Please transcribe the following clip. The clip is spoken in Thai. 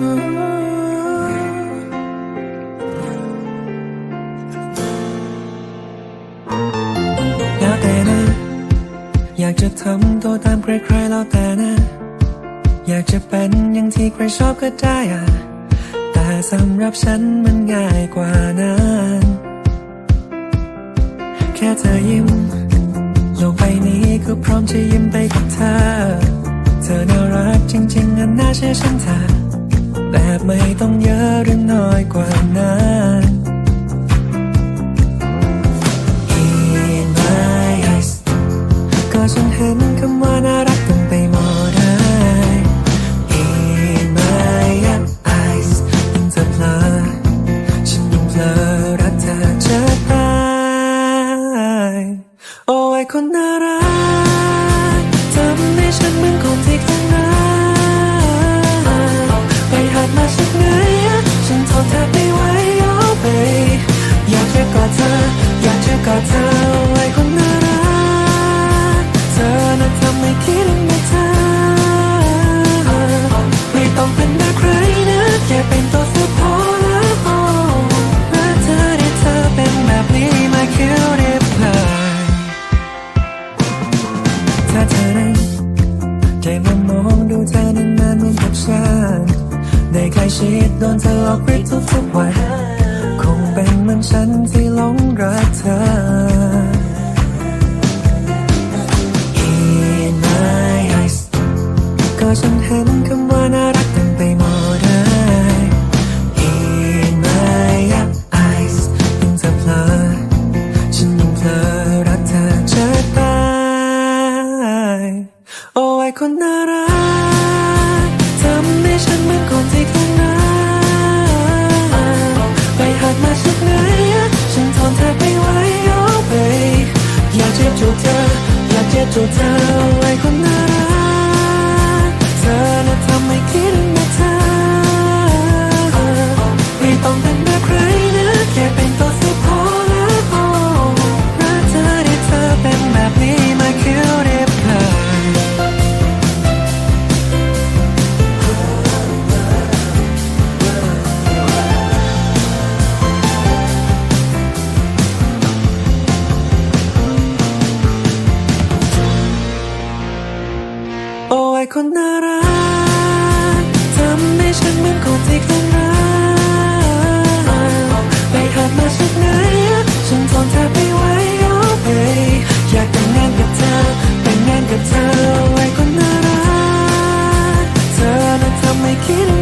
แล้วแต่นะ อยากจะทำตัวตามใครๆแล้วแต่นะ อยากจะเป็นอย่างที่ใครชอบก็ได้อะแต่สำหรับฉันมันง่ายกว่านั้นแค่เธอยิ้มโลกใบนี้ก็พร้อมจะยิ้มไปกับเธอ เธอน่ารักจริงๆอันน่าเชื่อฉันเธอ แบบไม่ต้องเยอะหรือน้อยกว่านั้น In my eyes ก็ฉันเห็นคำว่าน่ารักเต็มไปหมดเลย In my eyes ยิ่งเธอเพลอฉันยิ่งเพลอรักเธอจะตายโอ้ยคนน่ารัก ฉันได้ใกล้ชิดโดนเธอหลอกริดทุกๆวัน อฉันเห็นคำว่าน่ารักเต็มไปหมดเลย In my eyes ยิ่งเธอเพลอฉันยิ่งเพลอรักเธอจะตายโอ้ยคนน่ารักทำให้ฉันเหมือนคนที่คลั่งรัก คนน่ารักทำให้ฉันเหมือนคนที่คารักไปหามาจากไหนฉันทนเธอไม่ไหว oh baby อยากแต่งงานกับเธอแต่งงานกับเธอไว้คนน่ารักเธอนั้นทำให้คิด